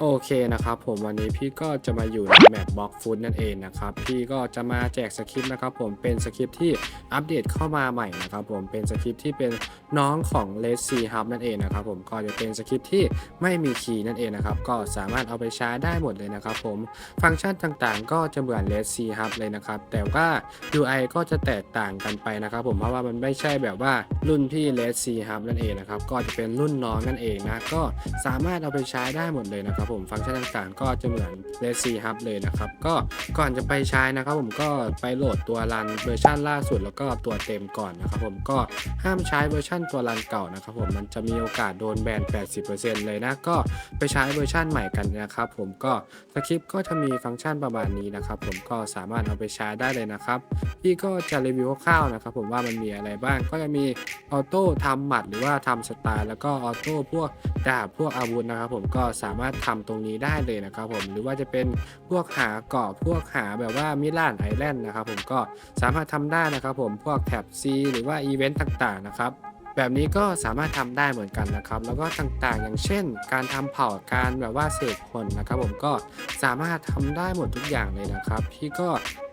โอเคนะครับผมวันนี้พี่ก็จะมาอยู่ในแมปบล็อกฟุตนั่นเองนะครับพี่ก็จะมาแจกสคริปต์นะครับผมเป็นสคริปต์ที่อัปเดตเข้ามาใหม่นะครับผมเป็นสคริปต์ที่เป็นน้องของ l e s ซีฮับนั่นเองนะครับผมก็จะเป็นสคริปต์ที่ไม่มีคีย์นั่นเองนะครับก็สามารถเอาไปใช้ได้หมดเลยนะครับผมฟังก์ชันต่างๆ ก็จะเหมือน l e s ซีฮับเลยนะครับแต่ว่า UI ก็จะแตกต่างกันไปนะครับผมเพราะว่ามันไม่ใช่แบบว่ารุ่นพี่ l e s ซีฮับนั่นเองนะครับก็จะเป็นรุ่นน้องนั่นเองนะก็สามารถเอาไปใช้ได้หมดเลยนะครับผมฟังก์ชันต่างๆ ก็จะเหมือน l e s ซีฮับเลยนะครับ ก็ก่อนจะไปใช้นะครับผมก็ไปโหลดตัวรันเวอร์ชันล่าสุด แล้วก็ตัวเต็มก่อนนะครับผมก็ห้ามใช้เวอร์ชันตัวรันเก่านะครับผมมันจะมีโอกาสโดนแบน 80%เลยนะ ก็ไปใช้เวอร์ชันใหม่กันนะครับผมก็สคริปต์ก็จะมีฟังก์ชันประมาณนี้นะครับผมก็สามารถเอาไปใช้ได้เลยนะครับพี่ก็จะรีวิวคร่าวๆนะครับผมว่ามันมีอะไรบ้างก็จะมีออโต้ทำหมัดหรือว่าทำสไตล์แล้วก็ออโต้พวกดาบพวกอาวุธนะครับผมก็สามารถทำตรงนี้ได้เลยนะครับผมหรือว่าจะเป็นพวกหาเกาะพวกหาแบบว่ามิลานไอแลนด์นะครับผมก็สามารถทำได้นะครับผมพวกแท็บ C หรือว่าอีเวนต์ต่างๆนะครับ แบบนี้ก็สามารถทำได้เหมือนกันนะครับ แล้วก็ต่างๆ อย่างเช่น การทำเผาการแบบว่าเสกผลนะครับ ผมก็สามารถทำได้หมดทุกอย่างเลยนะครับ พี่ก็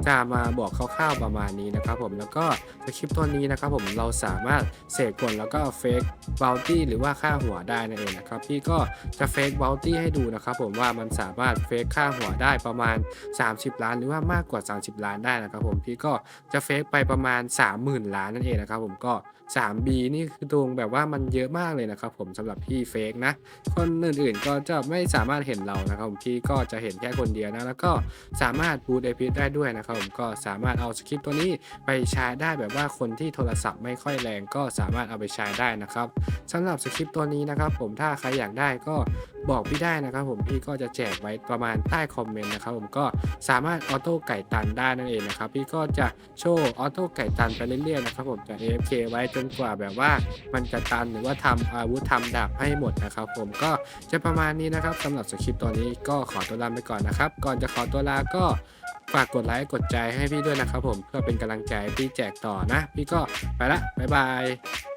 จะมาบอกคร่าวๆประมาณนี้นะครับ ผมแล้วก็สคริปต์ตัวนี้นะครับ ผมเราสามารถเสกผลแล้วก็เฟกบ o ลตี้หรือว่าค่าหัวได้นั่นเองนะครับ พี่ก็จะเฟกบ o ลตี้ให้ดูนะครับ ผมว่ามันสามารถเฟกค่าหัวได้ประมาณ 30 ล้าน หรือว่ามากกว่า 30 ล้านได้นะครับ ผมพี่ก็จะเฟกไปประมาณ 30,000 ล้านนั่นเองนะครับ ผมก็ 3B นี่คือตรงแบบว่ามันเยอะมากเลยนะครับผมสำหรับพี่เฟกนะ คนอื่นๆก็จะไม่สามารถเห็นเรานะครับผมพี่ก็จะเห็นแค่คนเดียวนะ แล้วก็สามารถบูตเอพิได้ด้วยนะครับผมก็สามารถเอาสคริปต์ตัวนี้ไปใช้ได้แบบว่าคนที่โทรศัพท์ไม่ค่อยแรงก็สามารถเอาไปใช้ได้นะครับสำหรับสคริปต์ตัวนี้นะครับผมถ้าใครอยากได้ก็บอกพี่ได้นะครับผมพี่ก็จะแจกไว้ประมาณใต้คอมเมนต์นะครับผมก็สามารถออโต้ไก่ตันได้นั่นเองนะครับพี่ก็จะโชว์ออโต้ไก่ตันไปเรื่อยๆนะครับผมจะ AFK ไว้จนกว่าแบบว่ามันจะตันหรือว่าทำอาวุธทำดาบให้หมดนะครับ ผมก็จะประมาณนี้นะครับสำหรับสคริปต์ตัวนี้ก็ขอตัวลาไปก่อนนะครับ ก่อนจะขอตัวลาก็ฝากกดไลค์กดใจให้พี่ด้วยนะครับผมเพื่อเป็นกำลังใจพี่แจกต่อนะ พี่ก็ไปละบ๊ายบาย